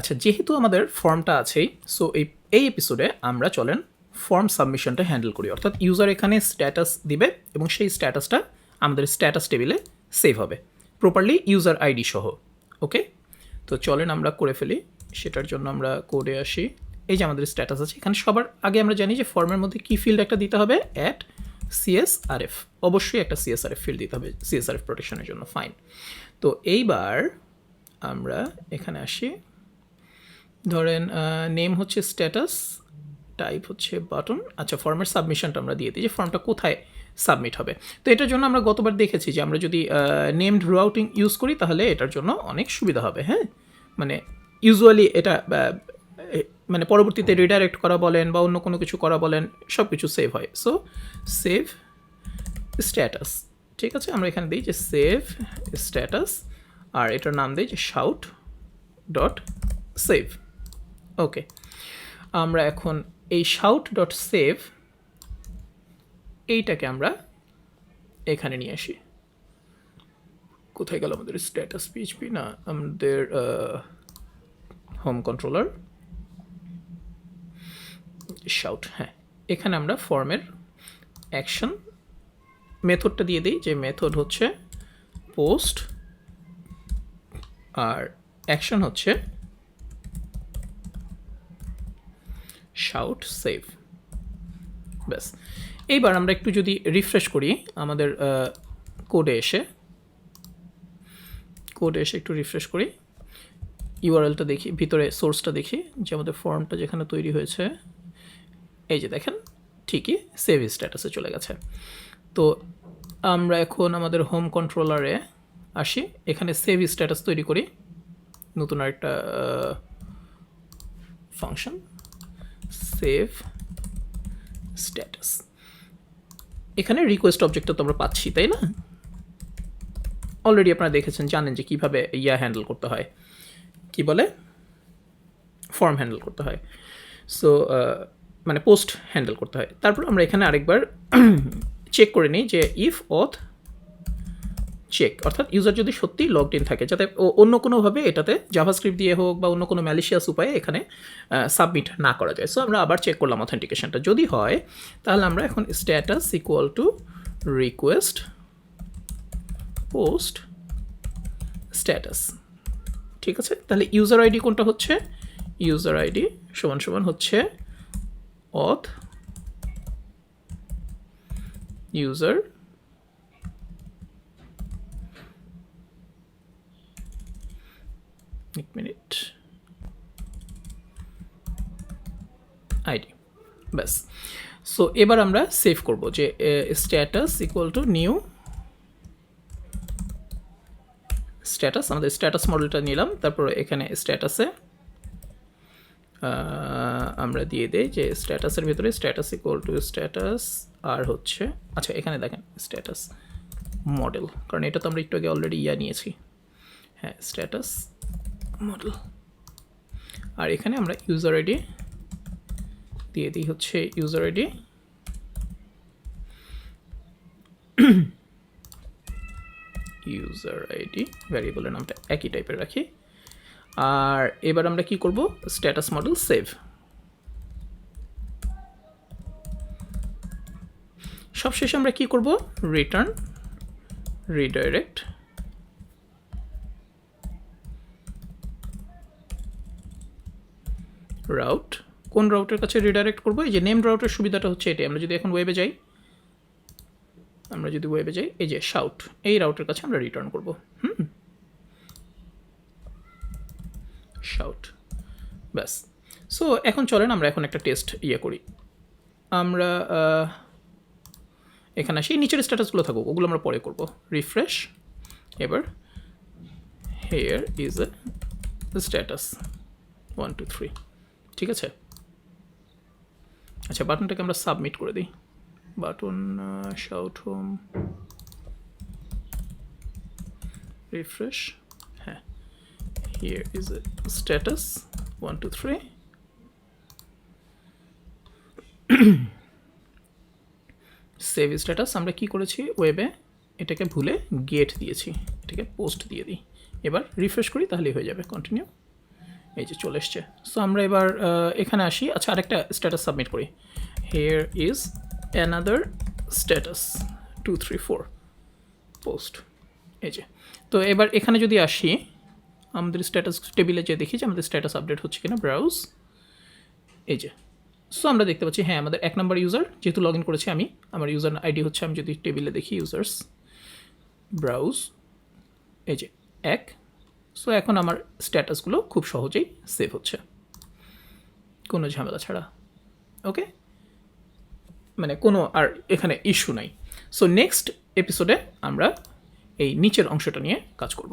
আচ্ছা যেহেতু আমাদের ফর্মটা আছেই সো এই এই এপিসোডে আমরা চলেন ফর্ম সাবমিশনটা হ্যান্ডেল করি। অর্থাৎ ইউজার এখানে স্ট্যাটাস দিবে এবং সেই স্ট্যাটাসটা আমাদের স্ট্যাটাস টেবিলে সেভ হবে। প্রপারলি ইউজার আইডি সহ ওকে তো চলেন আমরা করে ফেলি। সেটার জন্য আমরা কোডে আসি। এই যে আমাদের স্ট্যাটাস আছে, এখানে সবার আগে আমরা জানি যে ফর্মের মধ্যে কি ফিল্ড একটা দিতে হবে অ্যাট সিএসআরএফ অবশ্যই একটা সিএসআরএফ ফিল্ড দিতে হবে সিএসআরএফ প্রোটেকশনের জন্য ফাইন তো এইবার আমরা এখানে আসি। ধরেন নেম হচ্ছে স্ট্যাটাস টাইপ হচ্ছে বাটন আচ্ছা ফর্মের সাবমিশনটা আমরা দিয়ে দিই যে ফর্মটা কোথায় সাবমিট হবে। তো এটার জন্য আমরা গতবার দেখেছি যে আমরা যদি নেমড রাউটিং ইউজ করি তাহলে এটার জন্য অনেক সুবিধা হবে হ্যাঁ? মানে ইউজুয়ালি এটা মানে পরবর্তীতে রিডাইরেক্ট করা বলেন বা অন্য কোনো কিছু করা বলেন সব কিছু সেভ হয়। সো সেভ স্ট্যাটাস ঠিক আছে? আমরা এখানে দিই যে সেভ স্ট্যাটাস আর এটার নাম দিই যে শাউট ডট সেভ ওকে আমরা এখন এই শাউট ডট সেভ এইটাকে আমরা এখানে নিয়ে আসি। কোথায় গেল আমাদের স্ট্যাটাস পিএইচপি না, আমাদের হোম কন্ট্রোলার শাউট হ্যাঁ। এখানে আমরা ফর্মের অ্যাকশন মেথডটা দিয়ে দিই, যে মেথড হচ্ছে পোস্ট আর অ্যাকশন হচ্ছে শাউট সেভ ব্যাস। এইবার আমরা একটু যদি রিফ্রেশ করি আমাদের কোডে এসে। কোডে এসে একটু রিফ্রেশ করি। ইউআরএলটা দেখি, ভিতরে সোর্সটা দেখি, যে আমাদের ফর্মটা যেখানে তৈরি হয়েছে। এই যে দেখেন, ঠিকই সেভ স্ট্যাটাসে চলে গেছে। তো আমরা এখন আমাদের হোম কন্ট্রোলারে আসি। এখানে সেভ স্ট্যাটাস তৈরি করি। নতুন আরেকটা ফাংশন সেভ স্ট্যাটাস এখানে রিকোয়েস্ট অবজেক্টটা তো আমরা পাচ্ছি, তাই না? অলরেডি আপনারা দেখেছেন, জানেন যে কীভাবে ইয়া হ্যান্ডেল করতে হয়। কি বলে? ফর্ম হ্যান্ডেল করতে হয়। সো মানে পোস্ট হ্যান্ডেল করতে হয়। তারপর আমরা এখানে আরেকবার চেক করে নিই যে ইফ অথ চেক অর্থাৎ ইউজার যদি সত্যি লগড ইন থাকে, যাতে অন্য কোনোভাবে এটাতে জাভাস্ক্রিপ্ট দিয়ে হোক বা অন্য কোনো ম্যালিশিয়াস উপায়ে এখানে সাবমিট না করা যায়। সো আমরা আবার চেক করলাম অথেন্টিকেশনটা যদি হয়, তাহলে আমরা এখন status equal to request post status ঠিক আছে? তাহলে ইউজার আইডি কোনটা হচ্ছে? ইউজার আইডি সমান সমান হচ্ছে অথ ইউজার এক মিনিট আইডি ব্যাস সো এবার আমরা সেভ করব যে status equal to new status আমাদের স্ট্যাটাস মডেলটা নিলাম, তারপর এখানে স্ট্যাটাসে আমরা দিয়ে দিই যে স্ট্যাটাসের ভিতরে স্ট্যাটাস ইকুয়াল টু স্ট্যাটাস আর হচ্ছে আচ্ছা এখানে দেখেন স্ট্যাটাস মডেল কারণ এটা তো আমরা একটু আগে অলরেডি ইয়া নিয়েছি। হ্যাঁ স্ট্যাটাস মডেল আর এখানে আমরা ইউজার আইডি দিয়ে দিই হচ্ছে ইউজার আইডি ইউজার আইডি ভ্যারিয়েবলের নামটা একই টাইপের রাখি। আর এবার আমরা কি করব? স্ট্যাটাস মডেল সেভ সবশেষে আমরা কি করব? রিটার্ন রিডাইরেক্ট রাউট কোন রাউটের কাছে রিডাইরেক্ট করব? এই যে নেম রাউটের সুবিধাটা হচ্ছে এটাই। আমরা যদি এখন ওয়েবে যাই, আমরা যদি ওয়েবে যাই, এই যে শাউট এই রাউটের কাছে আমরা রিটার্ন করব। হুম? শাউট ব্যাস। সো এখন চলেন, আমরা এখন একটা টেস্ট ইয়ে করি। আমরা এখানে আসি। নিচের স্ট্যাটাসগুলো থাকুক, ওগুলো আমরা পরে করব। রিফ্রেশ এবার here is a status one two three ঠিক আছে? আচ্ছা বাটনটাকে আমরা সাবমিট করে দিই। বাটন শাউট হোম রিফ্রেশ হ্যাঁ here is status one two three save status আমরা কি করেছি? ওয়েবে এটাকে ভুলে গেট দিয়েছি এটাকে পোস্ট দিয়ে দিই। এবার রিফ্রেশ করি, তাহলেই হয়ে যাবে কন্টিনিউ এই যে চলে এসছে। সো আমরা এবার এখানে আসি। আচ্ছা আরেকটা স্ট্যাটাস সাবমিট করি। Here is another status two three four post এই যে। তো এবার এখানে যদি আসি, আমাদের স্ট্যাটাস টেবিলে যে দেখি যে আমাদের স্ট্যাটাস আপডেট হচ্ছে কিনা ব্রাউজ এই যে। সো আমরা দেখতে পাচ্ছি হ্যাঁ আমাদের এক নম্বর ইউজার যেহেতু লগ ইন করেছি আমি, আমার ইউজার আইডি হচ্ছে, আমি যদি টেবিলে দেখি ইউজার্স ব্রাউজ এই যে, এক। সো এখন আমার স্ট্যাটাসগুলো খুব সহজেই সেভ হচ্ছে। কোনো ঝামেলা ছাড়া। ওকে মানে কোনো আর এখানে ইস্যু নাই। সো নেক্সট এপিসোডে আমরা এই নিচের অংশটা নিয়ে কাজ করব।